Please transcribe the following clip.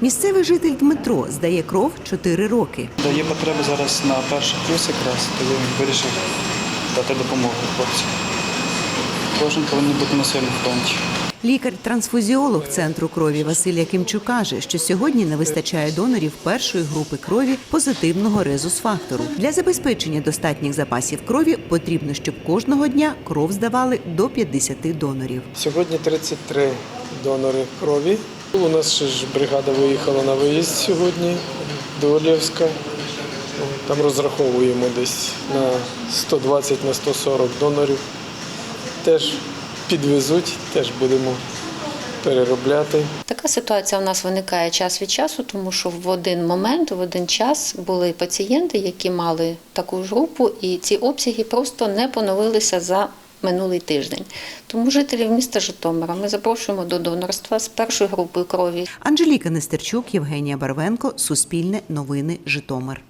Місцевий житель Дмитро здає кров 4 роки. Дає потреби зараз на перший плюс якраз, то він вирішив дати допомогу хлопцю. Кожен повинен бути на своєму фронті. Лікар-трансфузіолог центру крові Василь Якимчук каже, що сьогодні не вистачає донорів першої групи крові позитивного резус-фактору. Для забезпечення достатніх запасів крові потрібно, щоб кожного дня кров здавали до 50 донорів. Сьогодні 33 донори крові. У нас ще ж бригада виїхала на виїзд сьогодні до Олєвська. Там розраховуємо десь на 120 на 140 донорів. Теж підвезуть, теж будемо переробляти. Така ситуація у нас виникає час від часу, тому що в один момент, в один час були пацієнти, які мали таку ж групу, і ці обсяги просто не поновилися за минулий тиждень. Тому жителів міста Житомира ми запрошуємо до донорства з першою групою крові. Анжеліка Нестерчук, Євгенія Барвенко, Суспільне новини, Житомир.